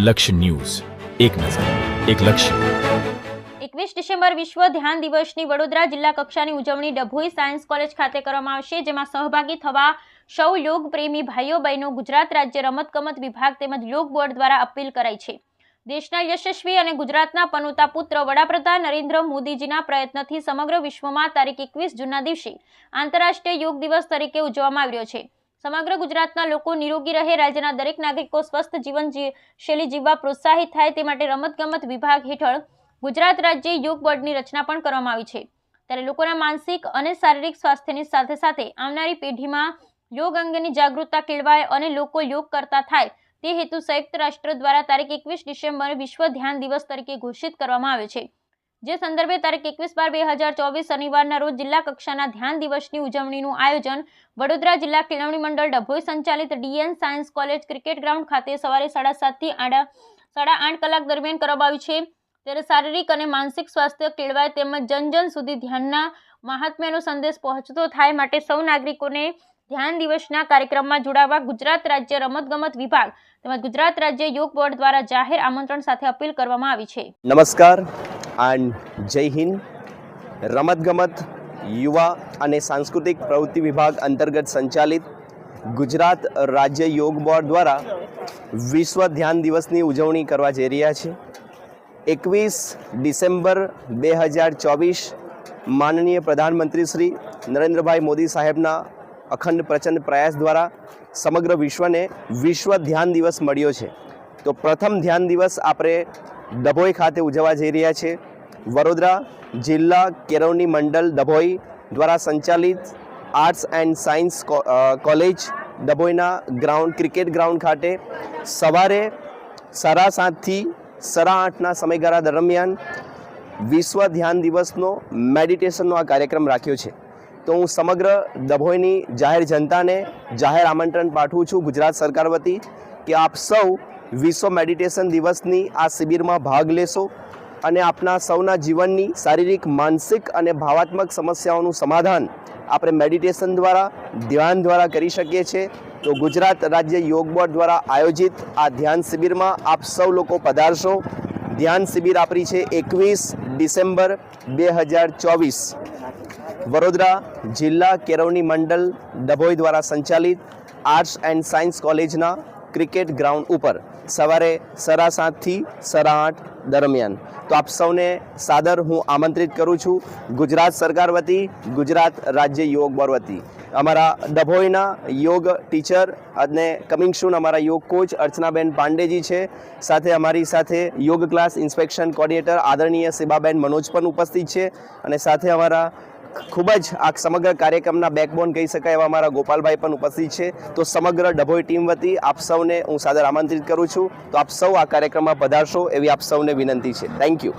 લક્ષ્ય ન્યૂઝ. એક નજર, એક લક્ષ્ય. એકવીસ ડિસેમ્બર વિશ્વ ધ્યાન દિવસની વડોદરા જિલ્લા કક્ષાની ઉજવણી ડભોઈ સાયન્સ કોલેજ ખાતે કરવામાં આવશે, જેમાં સહભાગી થવા સૌ યોગ પ્રેમી ભાઈઓ, બહેનો, ગુજરાત રાજ્ય રમતગમત વિભાગ તેમજ યોગ બોર્ડ દ્વારા અપીલ કરાઈ છે. દેશના યશસ્વી અને ગુજરાતના પનોતા પુત્ર વડાપ્રધાન નરેન્દ્ર મોદીજીના પ્રયત્નથી સમગ્ર વિશ્વમાં તારીખ એકવીસ જૂનના દિવસે આંતરરાષ્ટ્રીય યોગ દિવસ તરીકે ઉજવવામાં આવ્યો છે. સમગ્ર ગુજરાતના લોકો નિરોગી રહે, રાજ્યના દરેક નાગરિકો સ્વસ્થ જીવન શૈલી જીવવા પ્રોત્સાહિત થાય તે માટે રમતગમત વિભાગ હેઠળ ગુજરાત રાજ્ય યોગ બોર્ડની રચના પણ કરવામાં આવી છે. ત્યારે લોકોના માનસિક અને શારીરિક સ્વાસ્થ્યની સાથે સાથે આવનારી પેઢીમાં યોગ અંગેની જાગૃતતા કેળવાય અને લોકો યોગ કરતા થાય તે હેતુ સંયુક્ત રાષ્ટ્ર દ્વારા તારીખ એકવીસ ડિસેમ્બર વિશ્વ ધ્યાન દિવસ તરીકે ઘોષિત કરવામાં આવે છે. જે સંદર્ભે તારીખ એકવીસ બાર બે હજાર ચોવીસ શનિવારના રોજ જિલ્લા કક્ષાના ધ્યાન દિવસની ઉજવણીનું આયોજન વડોદરા જિલ્લા કેળવણી મંડળ ડભોઈ સંચાલિત DN science college cricket ground ખાતે સવારે સાડા સાતથી આડા સાડા આઠ કલાક દરમિયાન કરવામાં આવ્યું છે. ત્યારે શારીરિક અને માનસિક સ્વાસ્થ્ય કેળવાય તેમજ જન જન સુધી ધ્યાનના મહાત્મ્યનો સંદેશ પહોંચતો થાય માટે સૌ નાગરિકોને ધ્યાન દિવસના કાર્યક્રમમાં જોડાવા ગુજરાત રાજ્ય રમતગમત વિભાગ તેમજ ગુજરાત રાજ્ય યોગ બોર્ડ દ્વારા જાહેર આમંત્રણ સાથે અપીલ કરવામાં આવી છે. નમસ્કાર. એન્ડ જય હિન્દ. રમતગમત, યુવા અને સાંસ્કૃતિક પ્રવૃત્તિ વિભાગ અંતર્ગત સંચાલિત ગુજરાત રાજ્ય યોગ બોર્ડ દ્વારા વિશ્વ ધ્યાન દિવસની ઉજવણી કરવા જઈ રહ્યા છે. એકવીસ ડિસેમ્બર બે હજાર ચોવીસ માનનીય પ્રધાનમંત્રી શ્રી નરેન્દ્રભાઈ મોદી સાહેબના અખંડ પ્રચંડ પ્રયાસ દ્વારા સમગ્ર વિશ્વને વિશ્વ ધ્યાન દિવસ મળ્યો છે. તો પ્રથમ ધ્યાન દિવસ આપણે ડભોઈ ખાતે ઉજવવા જઈ રહ્યા છે. વડોદરા જિલ્લા કેળવણી મંડળ ડભોઈ દ્વારા સંચાલિત આર્ટ્સ એન્ડ સાયન્સ કોલેજ ડભોઈના ગ્રાઉન્ડ, ક્રિકેટ ગ્રાઉન્ડ ખાતે સવારે સાડા સાતથી સાડા આઠના સમયગાળા દરમિયાન વિશ્વ ધ્યાન દિવસનો મેડિટેશનનો આ કાર્યક્રમ રાખ્યો છે. તો હું સમગ્ર ડભોઈની જાહેર જનતાને જાહેર આમંત્રણ પાઠવું છું ગુજરાત સરકાર વતી કે આપ સૌ વિશ્વ મેડિટેશન દિવસની આ શિબિરમાં ભાગ લેશો. અને આપના સૌના જીવનની શારીરિક, માનસિક અને ભાવાત્મક સમસ્યાઓનું સમાધાન આપણે મેડિટેશન દ્વારા, ધ્યાન દ્વારા કરી શકીએ છીએ. તો ગુજરાત રાજ્ય યોગ બોર્ડ દ્વારા આયોજિત આ ધ્યાન શિબિરમાં આપ સૌ લોકો પધારશો. ધ્યાન શિબિર આપણી છે એકવીસ ડિસેમ્બર બે હજાર ચોવીસ. વડોદરા જિલ્લા કેરવણી મંડળ ડભોઈ દ્વારા સંચાલિત આર્ટ્સ એન્ડ સાયન્સ કોલેજના ક્રિકેટ ગ્રાઉન્ડ ઉપર સવારે સરા સાતથી સરા આઠ દરમિયાન. તો આપ સૌને સાદર હું આમંત્રિત કરું છું ગુજરાત સરકાર વતી, ગુજરાત રાજ્ય યોગ બોર્ડ વતી. અમારા ડભોઈના યોગ ટીચર અને કમિંગ સૂન અમારા યોગ કોચ અર્ચનાબેન પાંડેજી છે. સાથે અમારી સાથે યોગ ક્લાસ ઇન્સ્પેક્શન કોર્ડિનેટર આદરણીય શિબાબેન મનોજ પણ ઉપસ્થિત છે. અને સાથે અમારા ખૂબ જ આ સમગ્ર કાર્યક્રમના બેકબોન કહી શકાય એવા મારા ગોપાલભાઈ પણ ઉપસ્થિત છે. તો સમગ્ર ડભોઈ ટીમ વતી આપ સૌને હું સાદર આમંત્રિત કરું છું. તો આપ સૌ આ કાર્યક્રમમાં પધારશો એવી આપ સૌને વિનંતી છે. Thank you